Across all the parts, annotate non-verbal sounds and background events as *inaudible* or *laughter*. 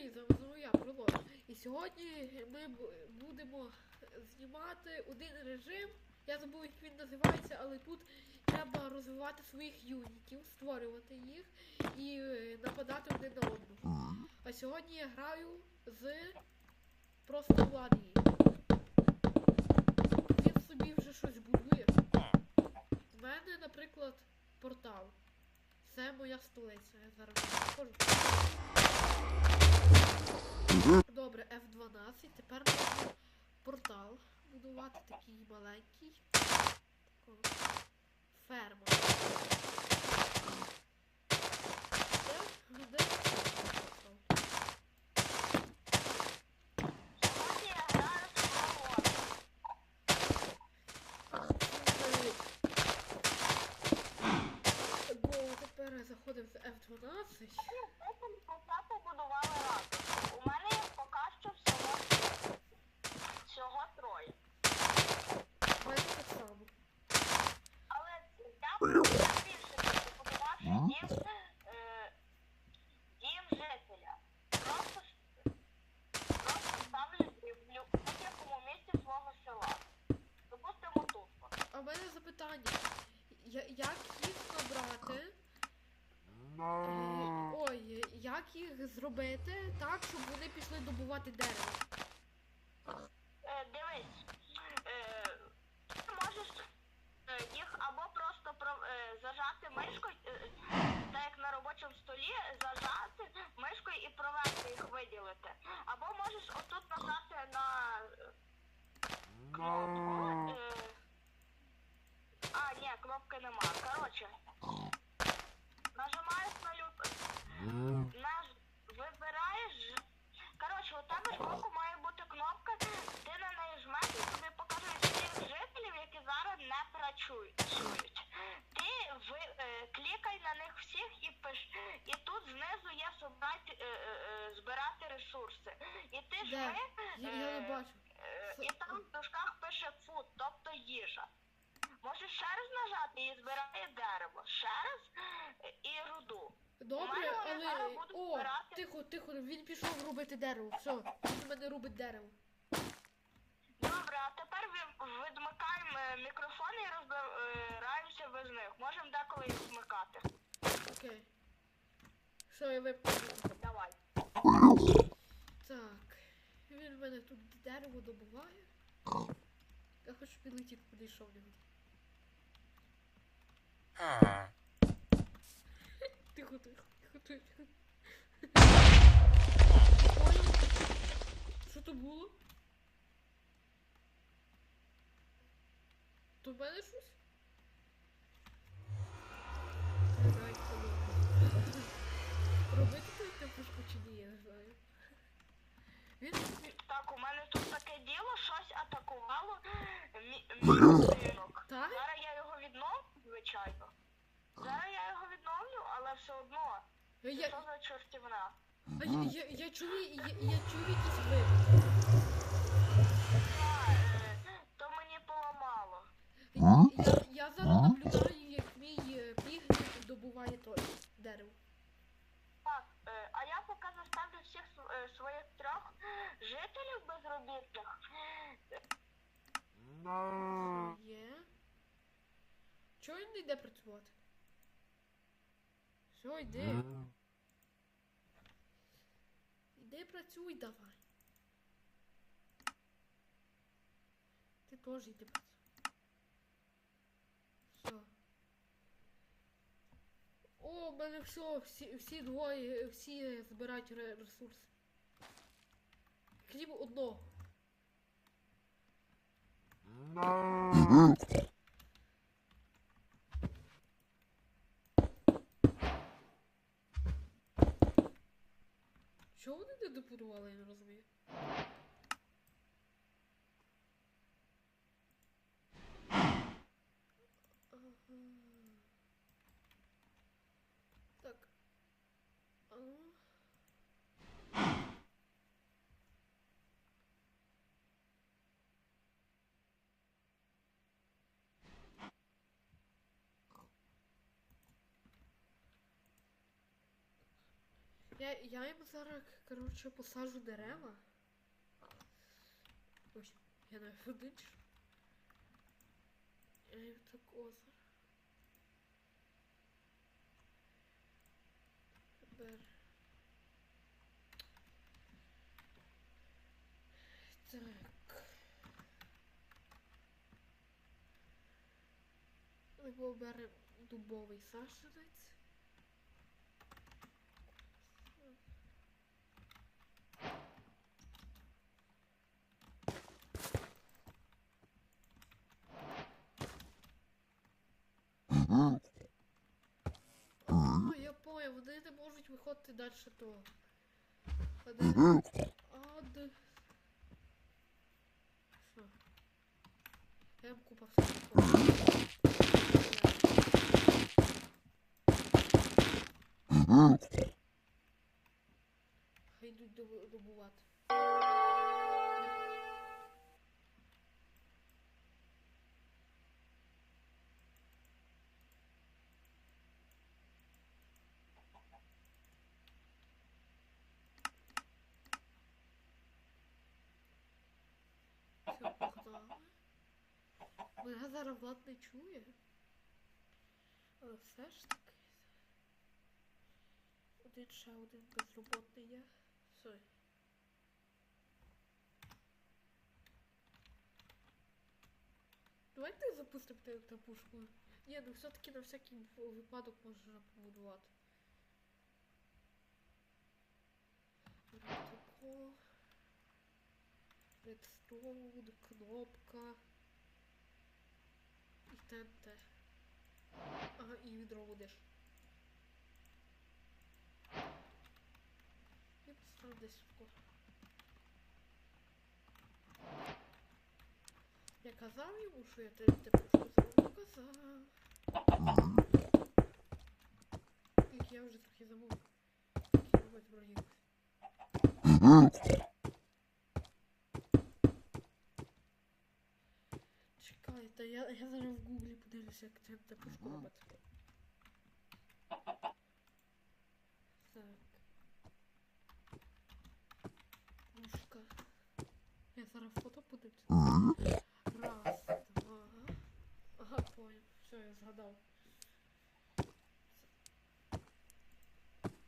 Привіт, знову я Пролог. І сьогодні ми будемо знімати один режим. Я забув, як він називається, але тут треба розвивати своїх юнітів, створювати їх і е, нападати один на одного. А сьогодні я граю з просто Владією. Він собі вже щось будує. У мене, наприклад, портал. Це моя столиця. Я зараз покажу. Добре, F12. Тепер можна портал будувати такий маленький. Ферма. Людей. Сьогодні я граю з Бо тепер заходимо в F12. Побудували разом. У мене є поки що всього, всього троє. У так само. Але я більше побудувавши дім, е, дім жителя. Просто, просто ставлю в будь-якому місці свого села. Допустимо тут. А в мене запитання. Я- Як їх набрати? Е, Ой, як їх зробити так, щоб вони пішли добувати дерево? Е, дивись, е, ти можеш е, їх або просто про- е, зажати мишкою, е, так як на робочому столі, зажати мишкою і провести їх виділити. Або можеш отут нажати на е, кнопку. Е, а, ні, кнопки нема. Коротше, нажимаєш на лют. Наж... Вибираєш. ж- Коротше, у тебе збоку має бути кнопка, ти на неї жмеш і тобі покажуть всіх жителів, які зараз працюють. Ти ви, е, клікай на них всіх і пиш. І тут знизу є собрати, е, е, е, збирати ресурси. І ти Де? жми, Я, я не бачу. е, і там в дужках пише фуд, тобто їжа. Можеш ще раз нажати і збирає дерево. Ще раз е, і руду. Добре, але. зараз О, збирати. тихо, тихо, він пішов робити дерево. Все, він у мене робить дерево. Добре, а тепер ви- відмикаємо е, мікрофони і розбираємося без них. Можемо деколи їх вмикати. Окей. Що я випадку? Давай. Так. Він в мене тут дерево добуває. Я хочу підлетіти куди йшов не. Тихо, тихо, тихо, тихо, *laughs* Що то було? То в мене щось? Робити той чи ні, я не знаю. Він Так, у мене тут таке діло, щось атакувало мі- мій будинок. Так? Зараз я його відновлю, звичайно. Зараз я його відновлю, але все одно. Я, Що за чортівна? а я, я, я чую, я, я чую якісь вибухи. Я, зараз наблюдаю, як мій е, пігмент добуває той дерево. Так, е, а я поки заставлю всіх св- е, своїх трьох жителів безробітних. Є. Чого він не йде працювати? Все, йди. Іди працюй давай. Ти теж йди працюй. Все. О, в мене все, всі, всі двоє, всі збирають ре- ресурси. Крім одного. Чого вони не добудували, я не розумію. Ага. Так. А. Я, я їм зараз, коротше, посаджу дерева. Ось, я навіть один. Я їм так озеро. Тепер. Так. Ми беремо дубовий саженець. А, я понял, вони не можуть виходити далі того. А де? А, де? Що? Я їм купа всього. Хай йдуть добу- добувати. Все, погнали. Мене зараз влад не чує. Але все ж таки. Один ще один безроботний є. Все. Давайте запустимо пушку. Ні, ну все-таки на всякий випадок можна побудувати. Редстоун, кнопка. ТНТ. Ага, і відро будеш. І постав десь тако. Я казав йому, що я тебе сказав. Казав. Я вже трохи забув. Як робити врагів. Чекайте, я, я зараз в гуглі подивлюся, як це те пушку робити. Так. Пушка. Я зараз фото подивлюся. Раз, два. Ага, понял. Все, я згадав.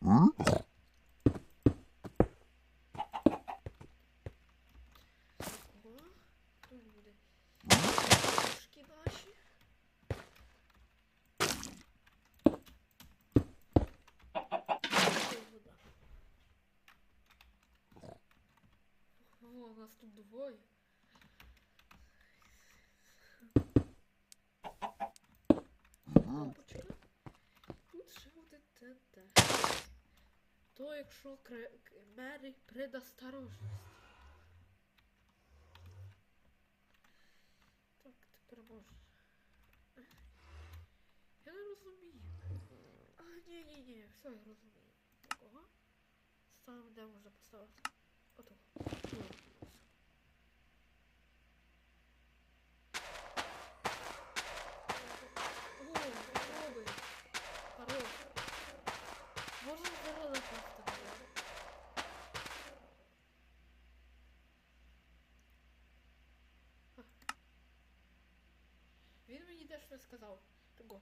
Ого. Тут буде. Пушки наші. Це вода. О, у нас тут двоє. Кнопочка. Тут ще один ТНТ. То якщо кре- мері предосторожність. Так, тепер можна. Я не розумію. А, ні, ні, ні, все я розумію. Такого. Ставимо, де можна поставити. Ото. О, попробуй. Хорош. Можна заради поставити. Мені сказав. Того.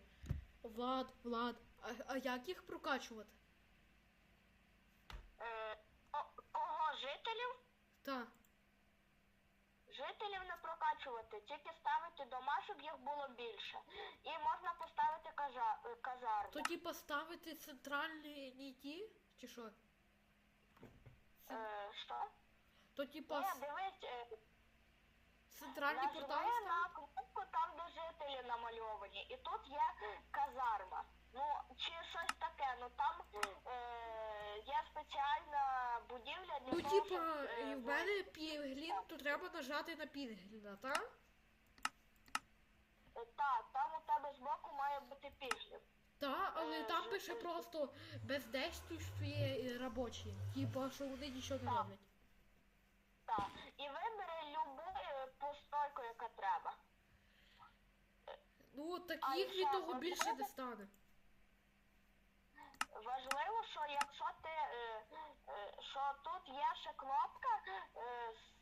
Влад, Влад, а, а як їх прокачувати? Е, ко- кого жителів? Та. Жителів не прокачувати, тільки ставити дома, щоб їх було більше. І можна поставити кажа, е, казарму. Тоді поставити центральні не ті? Чи що? Е, що? То типа Ні, с- дивись, е, центральні портали на ставити? кнопку жителі намальовані. І тут є казарма. Ну, чи щось таке, ну там е, є спеціальна будівля для Ну, того, типа, щоб, е, і в мене піглін, то треба нажати на пігліна, так? Е, Так, там у тебе збоку має бути пішлів. Та, але Е, там пише просто бездействуючі робочі. Типа, що вони нічого не Так. роблять. Так. І вибери любу е, постройку, яка треба. Ну, А, таких від ще того більше не стане. Важливо, що якщо ти е, є ще кнопка. е, с-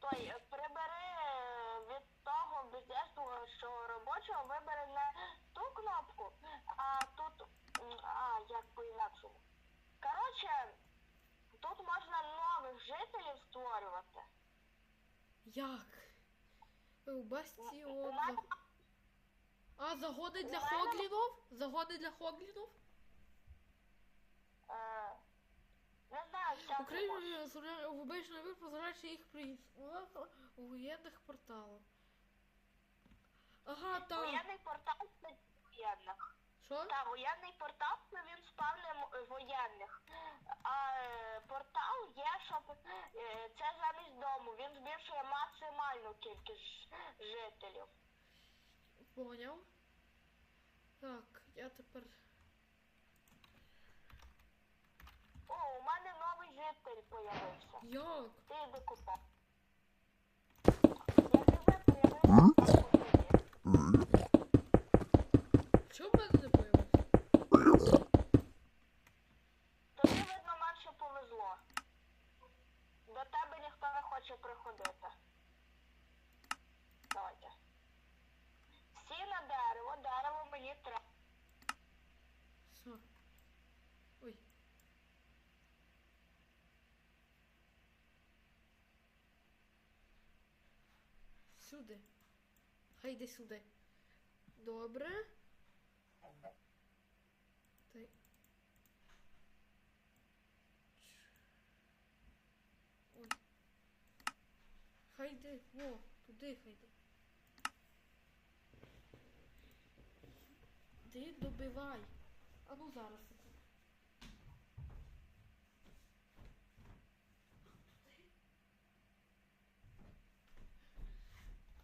той, е, прибери е, від того бездействого, що робочого, вибери не ту кнопку, а тут. м, А, як по-інакшому. Коротше, тут можна нових жителів створювати. Як? У бастіон. А, загони для мене- хоглінов? Загони для хоглінов? е, не знаю, може. Україна в обичний вид позираючи їх приїзд. У воєнних порталах. Ага, там. Воєнний портал це воєнних. Що? Та, воєнний портал це він спавне м- воєнних. А е, портал є, щоб е, це замість дому. Він збільшує максимальну кількість жителів. Поняв. Так, я тепер. О, у мене новий житель появився. Як? Ти йди купай. Я тебе появився, там тобі. Чому в мене не появився? Тобі, видно, менше повезло. До тебе ніхто не хоче приходити. Давайте. Всі на дерево, дерево мені треба. Все. Ой. Сюди. Хай йди сюди. Добре. Та Ой. Хай йди. Во, туди хай йди. Ти добивай. А ну зараз. секунду.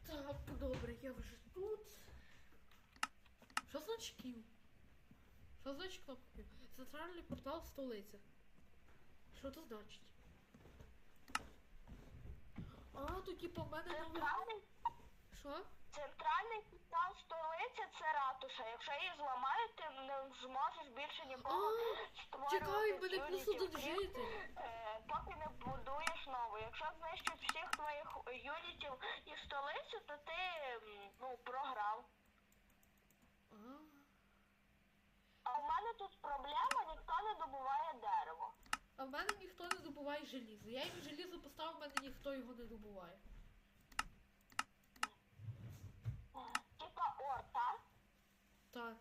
Так, добре, я вже тут. Що значить Київ? Що значить кнопка Київ? Центральний портал столиця. Що це значить? А, тут типа в мене новий... Що? Центральний портал столиці це ратуша. Якщо її зламають, ти не зможеш більше нікого створювати. Чекай, в плюс один крім, житель. е, Поки не будуєш нову. Якщо знищать всіх твоїх юнітів і столицю, то ти ну, програв. А, у мене тут проблема, ніхто не добуває дерево. а в мене ніхто не добуває желізо. Я їм желізо поставив, в мене ніхто його не добуває. Орта. Так.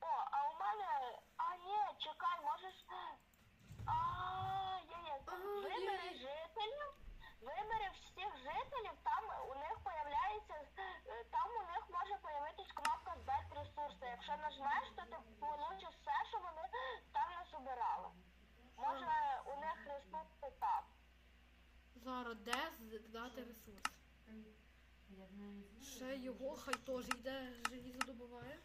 О, а у мене. А ні, чекай, можеш. А, є, є. Вибери жителів. Вибери всіх жителів, там у них появляється. Там у них може появитись кнопка здати ресурси. Якщо нажмеш, то ти получиш все, що вони там не собирали. Може у них ресурси там. Зараз де здати ресурс? Ще його хай теж йде желізо добуває.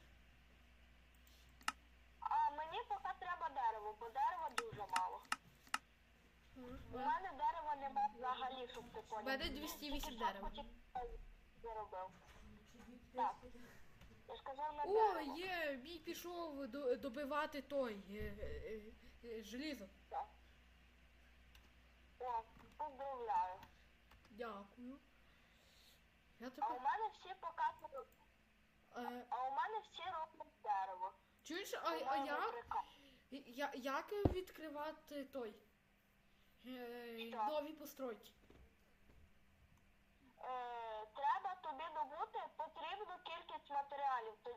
А мені поки треба дерево, бо дерева дуже мало. У мене дерева немає взагалі, щоб ти поняв. мене 208 дерева. заробив. Так. Я сказав на О, дерево. є, мій пішов до- добивати той е, е, е, желізо. Так. О, поздравляю. Дякую. Я А у мене всі показують. Е, А у мене всі роблять дерево. чуєш, а, а як? Я, як відкривати той? Е, Що? нові постройки. Е, треба тобі добути потрібну кількість матеріалів. Ти-.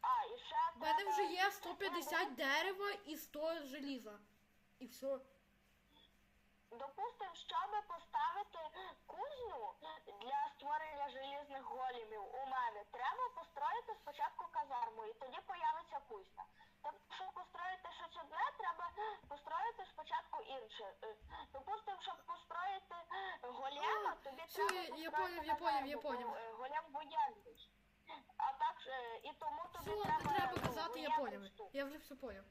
А, і ще У мене треба- вже є 150 дерева і 100 желіза. І все. Допустим, щоб поставити кузню для створення желізних голімів у мене, треба построїти спочатку казарму, і тоді появиться кузня. Тобто, щоб построїти щось одне, треба построїти спочатку інше. Е, Допустим, щоб построїти голема, тобі все, треба я- я поняв, я поняв, я поняв. е, Голем воєнний. А так, е, і тому тобі Все, треба... не треба казати, я воєнну поняв. штуку. Я вже все поняв.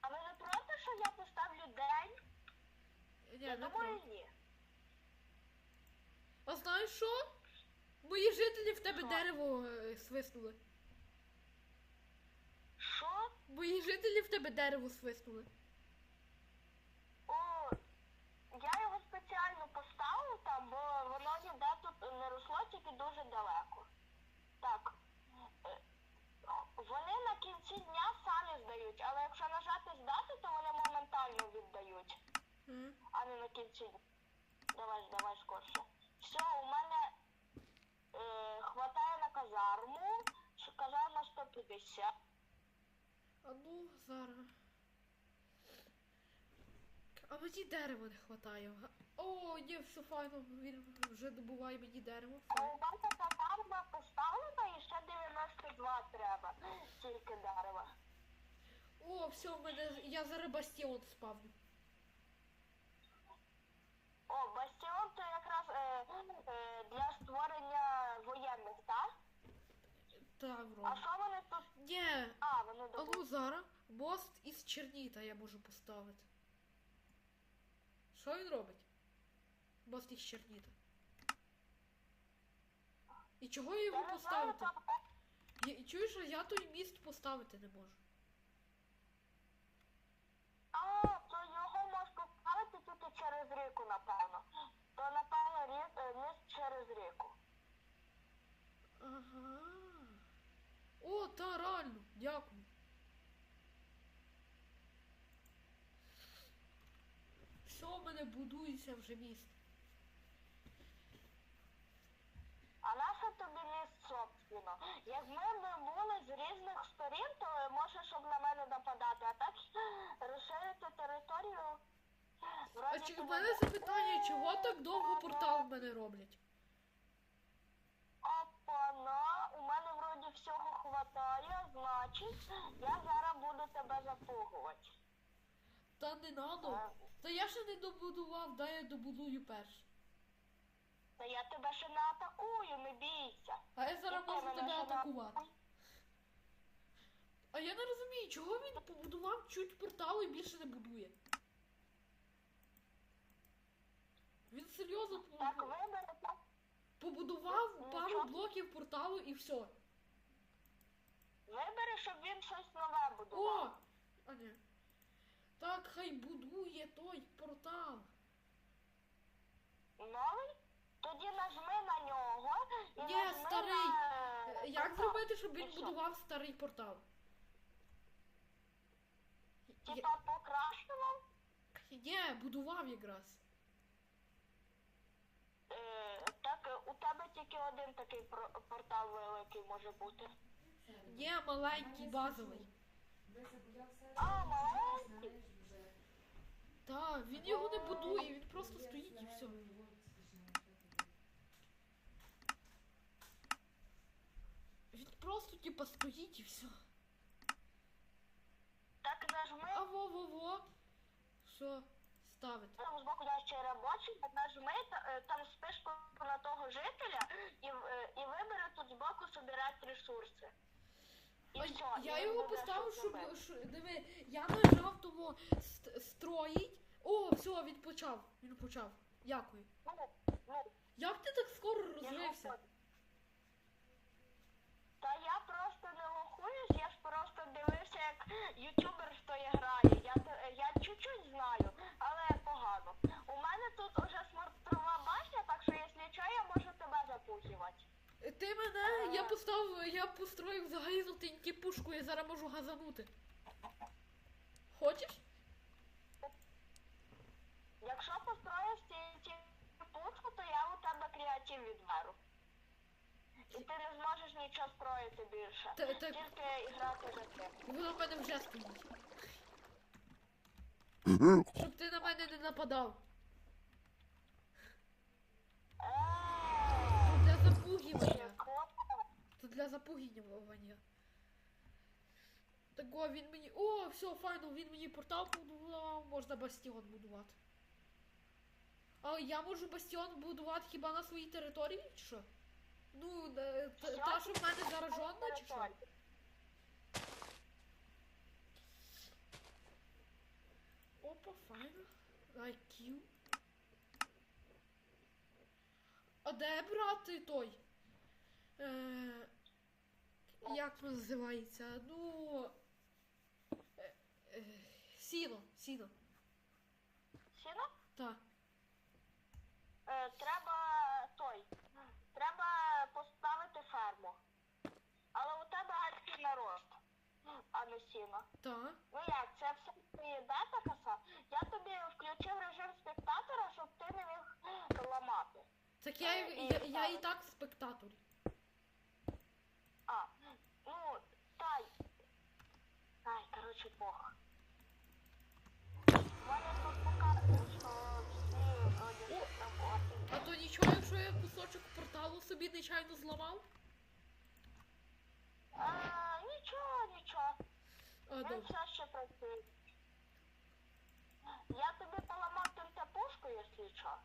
А ви не проти, що я поставлю день? Ні, Я не думаю, ні. А знаєш що? Мої жителі в тебе Що? дерево е, свиснули. Що? Мої жителі в тебе дерево свиснули? О, я його спеціально поставив там, бо воно ніде тут не росло, тільки дуже далеко. Так. е, Вони на кінці дня самі здають, але якщо нажати здати, то вони моментально віддають, А не на кінці. Давай, давай скорше. Все, у мене е, хватає на казарму. Казарма 150. А ну, зараз. А мені дерева не хватає. О, ні, все файно, він вже добуває мені дерево. А у мене казарма поставлена і ще 92 треба. Тільки дерева. О, все, в мене. Я зараз бастіон спавню. О, бастіон то якраз е, е, для створення воєнних, так? Так, А що вони тут? Ні. А, вони А добу... ну зараз мост із черніта я можу поставити. Що він робить? Мост із черніта. І чого я Я його не знаю, поставити? там... Я, і чуєш, я той міст поставити не можу. А, то його можна поставити тільки через ріку, напевно. То, напевно, рік, е, через ріку. Ага. О, та реально, дякую. Все, в мене будується вже міст. А наше тобі міст, собственно. Якби ми були з різних сторін, то може, щоб на мене нападати, а так розширити територію. А чи в мене запитання, чого так довго портал в мене роблять? Опана, у мене вроді всього хватає, значить, я зараз буду тебе запугувати. Та не надо. Е, Та я ще не добудував, дай я добудую перший. Та я тебе ще не атакую, не бійся. А я зараз можу тебе атакувати. А я не розумію, чого він побудував чуть портал і більше не будує. Він серйозно Так побудував, вибери так. побудував пару блоків порталу і все. Вибери, щоб він щось нове будував. О! А ні. Так, хай будує той портал. Новий? Тоді нажми на нього і Ні, нажми старий. на... Е, Як портал. зробити, щоб він будував старий портал? Я- Типа покращував? Ні, будував якраз. Е, так е, у тебе тільки один такий портал великий може бути. Ні, маленький, базовий. А, маленький? Так, він його не будує, він просто стоїть і все. Він просто типа стоїть і все. Так нажми А во-во-во. Що? Ставити. там збоку я ще робочий, так нажми е, там спишку на того жителя і, е, і вибери тут збоку собирати ресурси. І А все, я і його поставив, щоб. що- Диви, я нажав ст- строїть. О, все, він почав. Він почав. Дякую. Ну, ну, Як ти так скоро я розвився? Та я просто не лохуюсь, я ж просто дивився, як ютубер стоє грає. Я, те- я чуть-чуть знаю, але погано. У мене тут уже смотрова башня, так що якщо що, я можу тебе запухувати. Ти мене, я поставив, я построїв взагалі на тінькі пушку, я зараз можу газанути. Хочеш? Якщо построїш ці, ці пушку, то я у тебе креатив відберу. І ти не зможеш нічого строїти більше. Та- так- Тільки грати за цим. Воно в мене вже стоїть. Щоб ти на мене не нападав. Це для запугівання. Це для запугівання. Так о, він мені. О, все, файно, він мені портал побудував, можна бастіон будувати. А я можу бастіон будувати хіба на своїй території, чи що? Ну, е, та, та, що в мене заражена, чи що? Опа, файно. IQ. А де брати той? Е, як називається? Ну. Сіно, сіно. Сіно? Так. Е, треба той. Треба поставити ферму. Але у тебе альфі нарост, а не сіно. Так. Ну як, це все твої бета каса? Я тобі включив режим спектатора, щоб ти не міг ламати. Так я, і- я, я і так спектатор. А, ну, тай. Ай, коротше, бог. У мене тут показує, що всі вроді О! Роботи. А то нічого, якщо я кусочок порталу собі нечайно зламав? А, нічого, нічого. А, Він все ще працює. Я тобі поламав тільки пушку, якщо що.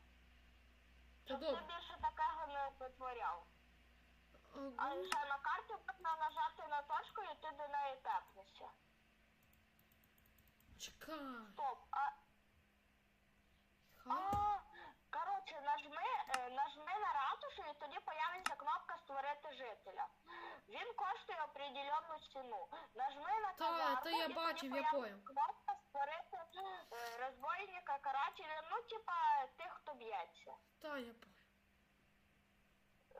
Щоб ти більше такого не витворяв. А ще на карті можна нажати на точку і ти до неї тепнешся. Чекай. Стоп, а, а коротше, нажми, е, нажми на ратушу і тоді появиться кнопка створити жителя. Він коштує определенну ціну. Нажми на Та, та я і тоді бачив, я появиться. Кнопка створити е, розбойника, карателя, ну типа тих, хто б'ється. Та я понял.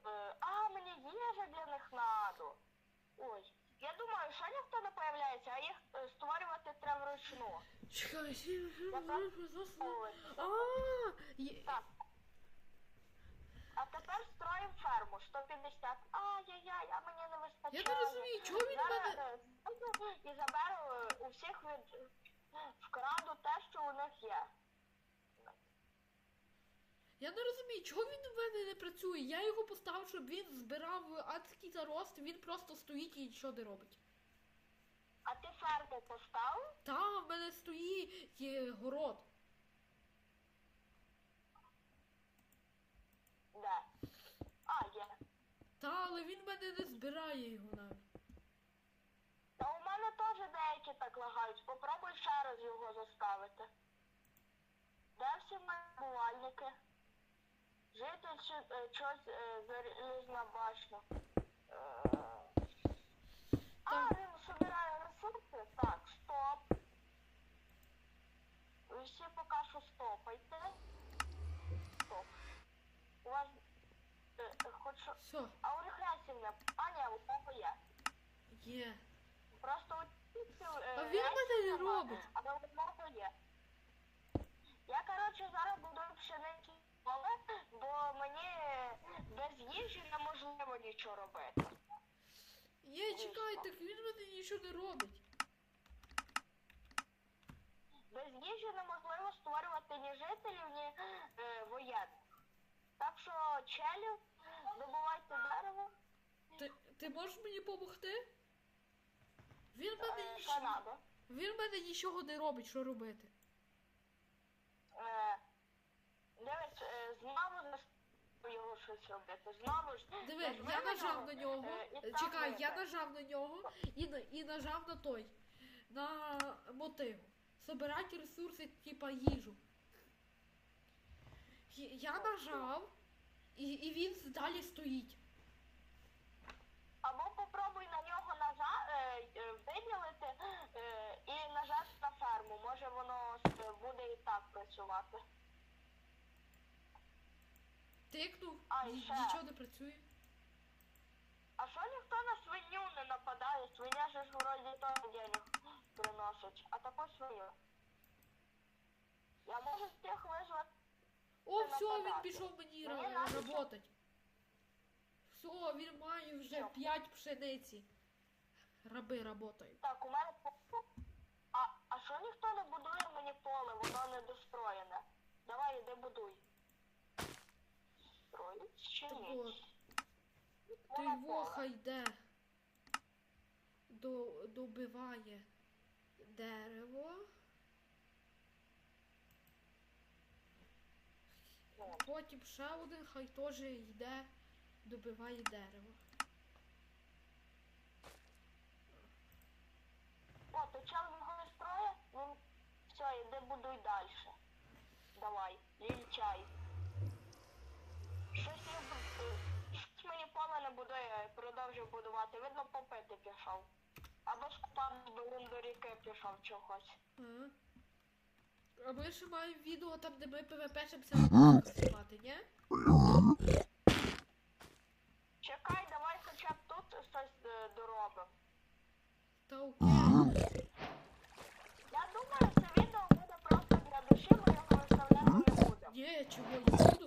Е, а, мені їжа для них надо. Ой. Я думаю, що ніхто не появляється, а їх е, створювати треба вручну. Чекай, Так. А тепер строїмо ферму. 150. Ай-яй-яй, а мені не вистачає. я не розумію, чого він мене. е, і заберу е, у всіх від... вкраду те, що у них є. Я не розумію, чого він в мене не працює. Я його поставив, щоб він збирав адський зарост, він просто стоїть і нічого не робить. А ти ферму поставив? Та в мене стоїть є город. Де? А, є. Та, але він в мене не збирає його навіть. Та у мене теж деякі так лагають. Попробуй ще раз його заставити. Де всі мої бувальники? Житель чи е, щось е, залізна башня. Е, А, він собирає ресурси? Так, стоп. Ви всі поки що стопайте. Стоп. У вас е, е, хоч А у них ресівня. А, ні, у кого є. є. Просто у е, А він мене не робить. Але у нього є. Я, коротше, зараз буду пшениці поле, бо мені без їжі неможливо нічого робити. Є, чекай, так він мене нічого не робить. Без їжі неможливо створювати ні жителів, ні е, воєнних. Так що челів, добувайте дерево, Ти, ти можеш мені допомогти? Він мене е, нічого. Він мене нічого не робить, що робити. Е, дивись, е, знову заставив його щось робити. Знову ж. Диви, нажми я нажав на нього, е, і Е, там Чекай, я нажав на нього і, на- і нажав на той. На мотиву. Собирати ресурси, типа їжу. Й- Я нажав, і, і він далі стоїть. Або попробуй на нього нажа... е, е, виділити е, і нажати на ферму. Може воно е, буде і так працювати. Тикнув, А, і ще. нічого не працює. А що ніхто на свиню не нападає? Свиня же ж вроді теж денег приносить. А таку свиню. Я можу всіх визвати. О, Це все, він нападати. пішов мені Мені ра- работать. Все, він має вже Всьо. 5 пшениці. Раби работають. Так, у мене поле. А, а що ніхто не будує мені поле, воно недостроєне. Давай, іди будуй. Строїть чи ні? Той воха йде. До, добиває дерево. Потім ще один хай теж йде, добиває дерево. О, чел його строє? Він все, іди будуй далі. Давай, лільчай. Щось я бу- е, щось мені поле не будує, будувати. Видно, попити пішов. Або скупав до до ріки пішов чогось. А? А ми ще маємо відео там, де ми ПВП-шимся знімати, ні? Чекай, давай хоча б тут щось е, доробимо. Та окей. Я думаю, це відео буде просто для душі, ми його виставляти не будемо. Ні, чого я буду?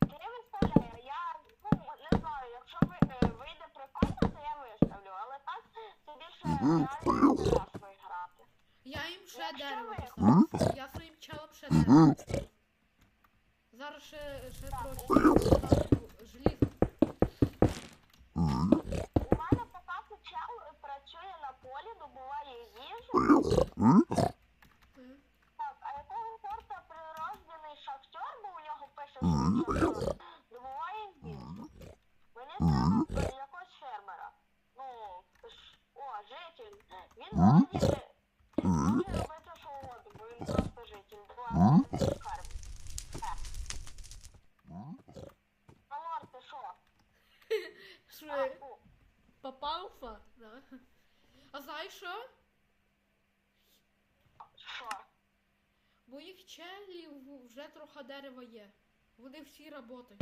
Ти виставляє, я ну не знаю, якщо ви, е, вийде прикольно, то я виставлю, але так це більше реально інтересно грати. Я їм ще дерево поставив. Я своїм челом ще дерево поставив. Зараз ще, ще трохи желізо. У мене поки чел працює на полі, добуває їжу. М? Так, а якого сорта прирождений шахтер, бо у нього пише, що він шахтер, добуває їжу. Мені треба е, якогось фермера. Ну, ж- о, житель. Він вроді може робити що угодно, бо він просто житель. Давай, ферм. Е. Алор, ти що? Що А, я фу. попався? Да. А знаєш що? Що? Моїх челів вже трохи дерева є. Вони всі працюють.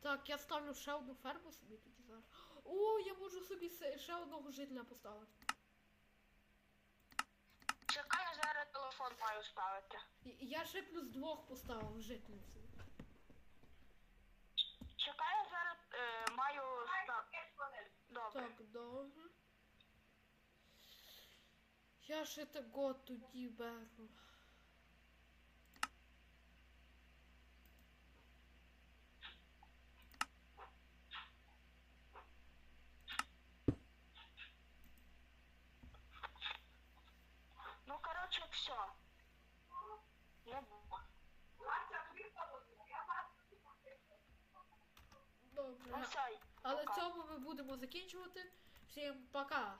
Так, я ставлю ще одну ферму собі тоді зараз. О, я можу собі ще одного жителя поставити. Чекай, я зараз телефон маю ставити. Я ще плюс двох поставив жителів. Чекай, я зараз е, маю Добре. Так, добре. Я ще того тоді беру. Ну, короче, все. Було. Добре. Ну все. Але в цьому ми будемо закінчувати. Всім пока!